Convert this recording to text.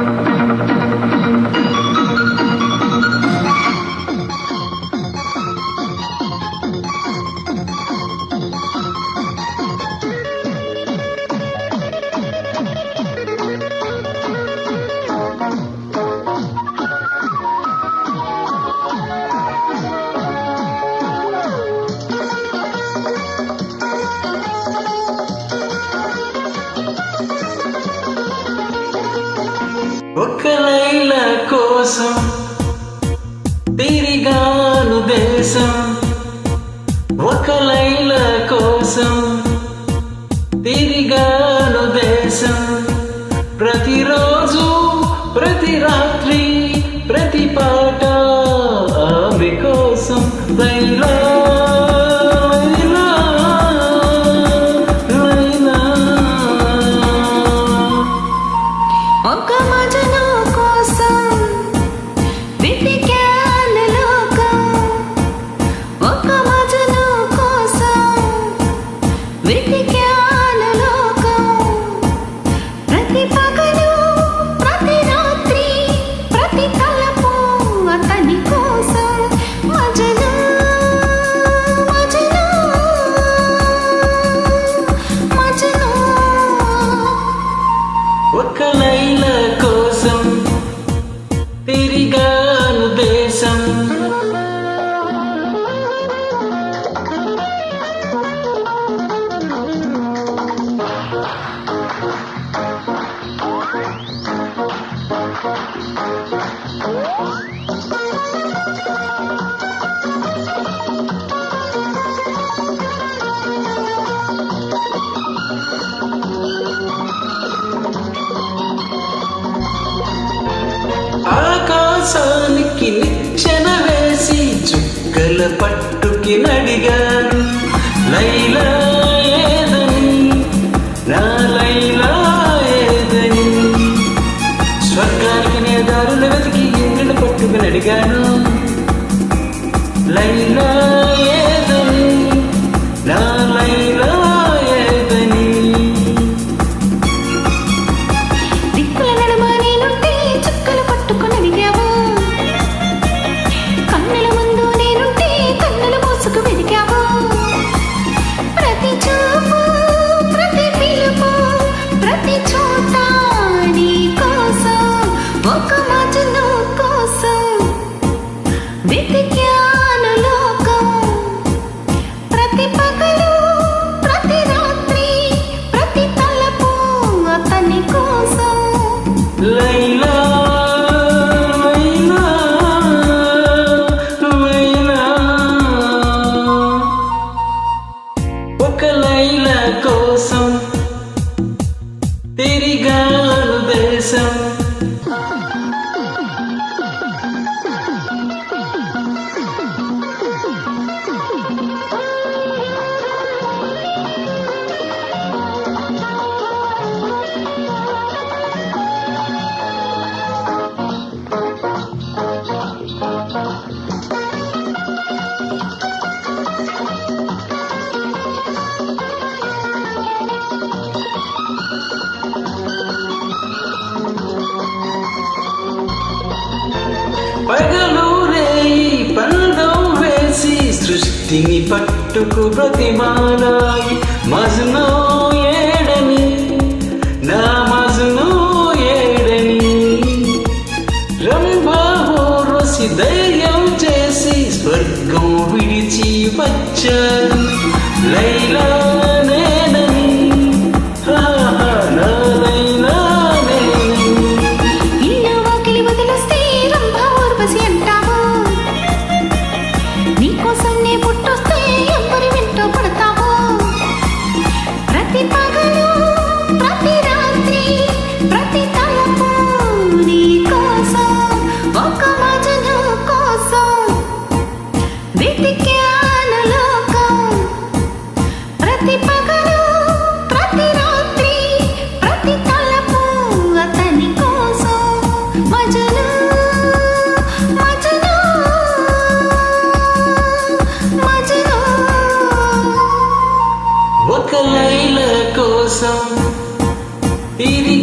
ఒక లైల కోసం తిరిగాను దేశం. ఒక లైల కోసం తిరిగాను దేశం. ప్రతిరోజు ప్రతి రాత్రి ప్రతి పాట తిరిగాను పట్టుకి నడిగారు లైలా ఏదని నా లైలా ఏదని. స్వర్గానికి నే దారులు వెతికి ఇంటిని పట్టుకుని అడిగాను లైలా పగలు రేయి పందం వేసి సృష్టిని పట్టుకు ప్రతిమానాయి మజును ఏడని నా మజును ఏడని. రంభాహోరసి ధైర్యం చేసి స్వర్గం విడిచి వచ్చాను. Laila so here we